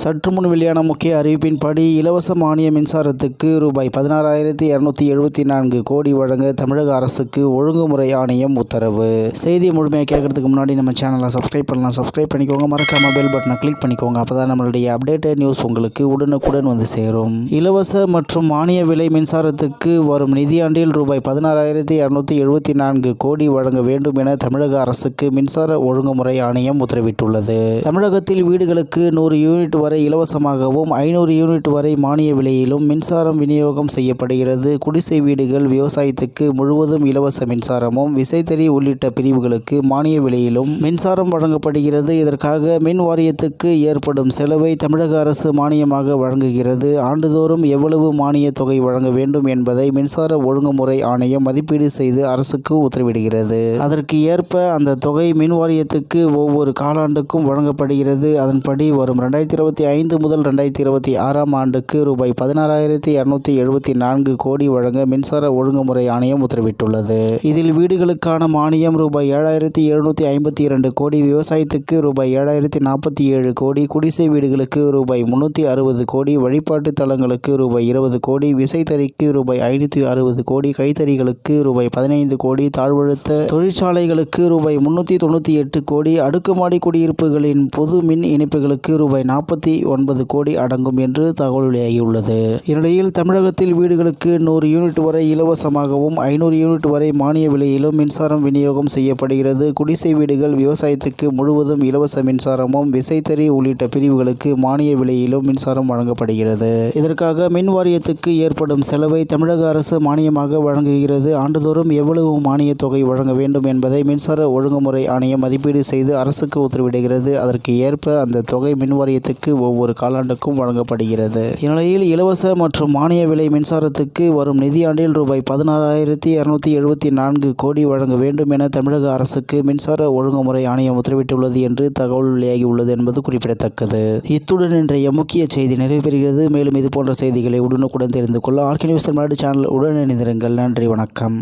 சற்று முன் வெளியான முக்கிய அறிவிப்பின்படி இலவச மானிய மின்சாரத்துக்கு ரூபாய் பதினாறாயிரத்தி இரநூத்தி எழுபத்தி நான்கு கோடி வழங்க தமிழக அரசுக்கு ஒழுங்குமுறை ஆணையம் உத்தரவு. செய்தி முழுமையாக கேட்கறதுக்கு முன்னாடி நம்ம சேனலை சப்ஸ்கிரைப் பண்ணலாம். சப்ஸ்கிரைப் பண்ணிக்கோங்க. மறக்காம பெல் பட்டனை கிளிக் பண்ணிக்கோங்க. அப்பதான் நம்மளுடைய அப்டேட்டட் நியூஸ் உங்களுக்கு உடனுக்குடன் வந்து சேரும். இலவச மற்றும் மானிய விலை மின்சாரத்துக்கு வரும் நிதியாண்டில் ரூபாய் பதினாறாயிரத்தி இரநூத்தி எழுபத்தி நான்கு கோடி வழங்க வேண்டும் என தமிழக அரசுக்கு மின்சார ஒழுங்குமுறை ஆணையம் உத்தரவிட்டுள்ளது. தமிழகத்தில் வீடுகளுக்கு நூறு யூனிட் வரை இலவசமாகவும் ஐநூறு யூனிட் வரை மானிய விலையிலும் மின்சாரம் விநியோகம் செய்யப்படுகிறது. குடிசை வீடுகள் விவசாயத்துக்கு முழுவதும் இலவச மின்சாரமும் விசைத்தறி உள்ளிட்ட பிரிவுகளுக்கு மானிய விலையிலும் மின்சாரம் வழங்கப்படுகிறது. இதற்காக மின் வாரியத்துக்கு ஏற்படும் செலவை தமிழக அரசு மானியமாக வழங்குகிறது. ஆண்டுதோறும் எவ்வளவு மானிய தொகை வழங்க வேண்டும் என்பதை மின்சார ஒழுங்குமுறை ஆணையம் மதிப்பீடு செய்து அரசுக்கு உத்தரவிடுகிறது. அதற்கு ஏற்ப அந்த தொகை மின் வாரியத்துக்கு ஒவ்வொரு காலாண்டுக்கும் வழங்கப்படுகிறது. அதன்படி வரும் ரெண்டாயிரத்தி இருபத்தி ஐந்து முதல் ரெண்டாயிரத்தி இருபத்தி ஆறாம் ஆண்டுக்கு ரூபாய் பதினாறாயிரத்தி இரநூத்தி எழுபத்தி நான்கு கோடி வழங்க மின்சார ஒழுங்குமுறை ஆணையம் உத்தரவிட்டுள்ளது. இதில் வீடுகளுக்கான மானியம் ரூபாய் ஏழாயிரத்தி எழுநூத்தி ஐம்பத்தி இரண்டு கோடி விவசாயத்துக்கு ரூபாய் ஏழாயிரத்தி நாற்பத்தி ஏழு கோடி குடிசை வீடுகளுக்கு ரூபாய் முன்னூற்றி அறுபது கோடி வழிபாட்டு தலங்களுக்கு ரூபாய் இருபது கோடி விசைத்தறிக்கு ரூபாய் ஐநூற்றி அறுபது கோடி கைத்தறிகளுக்கு ரூபாய் பதினைந்து கோடி தாழ்வழுத்த தொழிற்சாலைகளுக்கு ரூபாய் முன்னூற்றி தொண்ணூற்றி எட்டு கோடி அடுக்குமாடி குடியிருப்புகளின் பொது மின் இணைப்புகளுக்கு ரூபாய் நாற்பத்தி ஒன்பது கோடி அடங்கும் என்று தகவல் வெளியாகியுள்ளது. இந்நிலையில் தமிழகத்தில் வீடுகளுக்கு நூறு யூனிட் வரை இலவசமாகவும் ஐநூறு யூனிட் வரை மானிய விலையிலும் மின்சாரம் விநியோகம் செய்யப்படுகிறது. குடிசை வீடுகள் விவசாயத்துக்கு முழுவதும் இலவச மின்சாரமும் விசைத்தறி உள்ளிட்ட பிரிவுகளுக்கு மானிய விலையிலும் மின்சாரம் வழங்கப்படுகிறது. இதற்காக மின் வாரியத்துக்கு ஏற்படும் செலவை தமிழக அரசு மானியமாக வழங்குகிறது. ஆண்டுதோறும் எவ்வளவு மானிய தொகை வழங்க வேண்டும் என்பதை மின்சார ஒழுங்குமுறை ஆணையம் மதிப்பீடு செய்து அரசுக்கு உத்தரவிடுகிறது. அதற்கு ஏற்ப அந்த தொகை மின் வாரியத்துக்கு ஒவ்வொரு காலாண்டுக்கும் வழங்கப்படுகிறது. இந்நிலையில் இலவச மற்றும் மானிய விலை மின்சாரத்துக்கு வரும் நிதியாண்டில் ரூபாய் பதினாறாயிரத்தி இரநூத்தி எழுபத்தி நான்கு கோடி வழங்க வேண்டும் என தமிழக அரசுக்கு மின்சார ஒழுங்குமுறை ஆணையம் உத்தரவிட்டுள்ளது என்று தகவல் வெளியாகியுள்ளது என்பது குறிப்பிடத்தக்கது. இத்துடன் இன்றைய முக்கிய செய்தி நிறைவு பெறுகிறது மேலும் இது போன்ற செய்திகளை உடனுக்குடன் தெரிந்து கொள்ள ஆர்கே நியூஸ் தமிழ்நாடு சேனல் உடன் இணைந்திருங்கள் நன்றி வணக்கம்.